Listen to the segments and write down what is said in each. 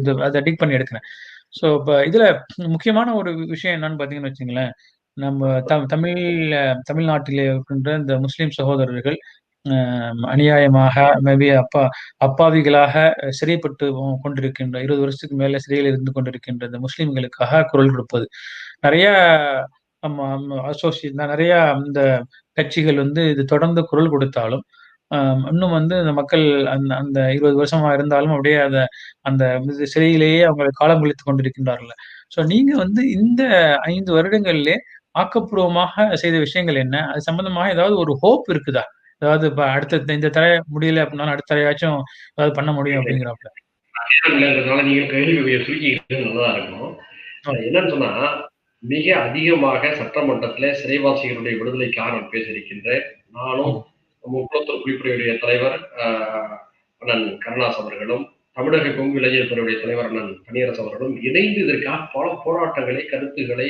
இது அதை டிக் பண்ணி எடுக்கிறேன். ஸோ இப்போ இதுல முக்கியமான ஒரு விஷயம் என்னன்னு பார்த்தீங்கன்னு வச்சுங்களேன் நம்ம த தமிழ் தமிழ்நாட்டிலே இருக்கின்ற இந்த முஸ்லீம் சகோதரர்கள் அநியாயமாக மேபி அப்பா அப்பாவிகளாக சிறைப்பட்டு கொண்டிருக்கின்ற இருபது வருஷத்துக்கு மேல சிறையில் இருந்து கொண்டிருக்கின்ற இந்த முஸ்லிம்களுக்காக குரல் கொடுப்பது. நிறைய அசோசியேட் நிறைய இந்த கட்சிகள் வந்து இது தொடர்ந்து குரல் கொடுத்தாலும் இன்னும் வந்து இந்த மக்கள் அந்த அந்த இருபது வருஷமா இருந்தாலும் அப்படியே அத அந்த சிறையிலேயே அவங்க காலம் கழித்து கொண்டிருக்கின்றார்கள். ஸோ நீங்க வந்து இந்த ஐந்து வருடங்களிலே ஆக்கப்பூர்வமாக செய்த விஷயங்கள் என்ன? அது சம்பந்தமாக ஏதாவது ஒரு ஹோப் இருக்குதா? அதாவது இப்ப அடுத்த இந்த தடவை முடியல அப்படின்னாலும் அடுத்த தடவையாச்சும் ஏதாவது பண்ண முடியும் அப்படிங்கிறப்ப. நீங்க கேள்வி சுருக்கிக்கிறது நல்லதா இருக்கும். அஹ் என்னன்னு சொன்னா மிக அதிகமாக சட்டமன்றத்துல சிறைவாசிகளுடைய விடுதலைக்காக நான் பேசியிருக்கின்றேன். நானும் முப்பத்தூர் குடிப்புறையுடைய தலைவர் ஆஹ், அண்ணன் கருணாஸ் அவர்களும் தமிழக கொங்கு இளைஞர் துறையுடைய தலைவர் அண்ணன் பணியரசு அவர்களும் இணைந்து இதற்காக பல போராட்டங்களை கருத்துக்களை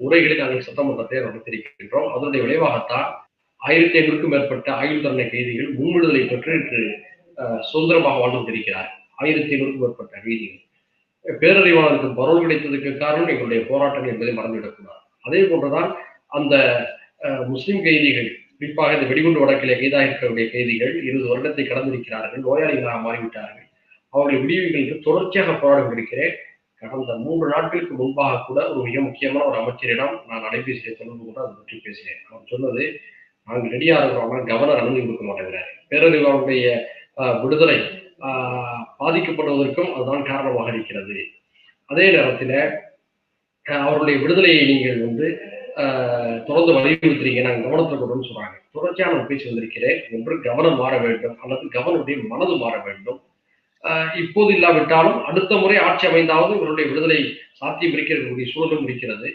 உரைகளை நாங்கள் சட்டமன்றத்தை நடத்தியிருக்கின்றோம். அதனுடைய விளைவாகத்தான் ஆயிரத்தி ஐநூறுக்கும் மேற்பட்ட ஆயுள் தண்டனை கைதிகள் முன்விடுதலை பெற்று இன்று சுதந்திரமாக வாழ்ந்து கொண்டிருக்கிறார் ஆயிரத்தி ஐநூறுக்கும் மேற்பட்ட கைதிகள். பேரறிவாளருக்கு பரோல் கிடைத்ததற்கு காரணம் எங்களுடைய போராட்டம் என்பதை மறந்துவிடக்கூடாது. அதே போன்றுதான் அந்த அஹ், முஸ்லிம் கைதிகள் குறிப்பாக இந்த வெடிகுண்டு வழக்கிலே கைதாக இருக்கக்கூடிய கைதிகள் இருபது வருடத்தை கடந்திருக்கிறார்கள் நோயாளிகளாக மாறிவிட்டார்கள். அவர்களை விடுவிகளுக்கு தொடர்ச்சியாக போராடி கொண்டிருக்கிறேன் கடந்த மூன்று நாட்களுக்கு முன்பாக கூட ஒரு மிக முக்கியமான ஒரு அமைச்சரிடம் நான் அலைபேசியை தொடர்பு கூட அதை பற்றி பேசினேன். அவர் சொன்னது நாங்கள் ரெடியாக இருக்கிறோம் கவர்னர் அனுமதி கொடுக்க மாட்டேங்கிறார். பேரறிவு அஹ், விடுதலை ஆஹ் பாதிக்கப்படுவதற்கும் அதுதான் காரணமாக இருக்கிறது. அதே நேரத்தில் அவருடைய விடுதலையை நீங்கள் வந்து தொடர்ந்து வலியுறுத்துறீங்க நாங்கள் கவனத்தில் கொண்டு சொல்றாங்க. தொடர்ச்சியாக நான் பேசி வந்திருக்கிறேன். ஒன்று கவனம் மாற வேண்டும். அல்லது கவர்னருடைய மனது மாற வேண்டும். இப்போது இல்லாவிட்டாலும் அடுத்த முறை ஆட்சி அமைந்தாவது இவருடைய விடுதலை சாத்தியம் இருக்கக்கூடிய சூழலும் இருக்கிறது.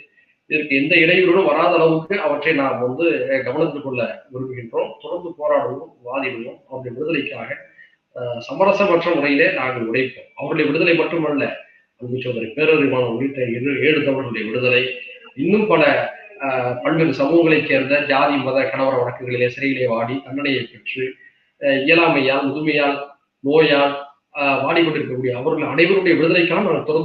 இதற்கு எந்த இடையூறும் வராத அளவுக்கு அவற்றை நாம் வந்து கவனத்தில் கொள்ள விரும்புகின்றோம். தொடர்ந்து போராடுவோம் வாதிடுவோம். அவருடைய விடுதலைக்காக சமரசமற்ற முறையிலே நாங்கள் உழைப்போம். அவருடைய விடுதலை மட்டுமல்ல அன்பு சோதரி பேரறிவான உள்ளிட்ட ஏழு ஏழு தமிழர்களுடைய விடுதலை இன்னும் பல பல்வேறு சமூகங்களைச் சேர்ந்த ஜாதி மத கணவர வழக்குகளிலே சிறையிலே வாடி தண்டனையை பெற்று அஹ், இயலாமையால் முதுமையால் நோயால் வாடிக்கொண்டிருக்கக்கூடிய அவர்கள் அனைவருடைய விடுதலைக்காக நாங்கள் தொடர்ந்து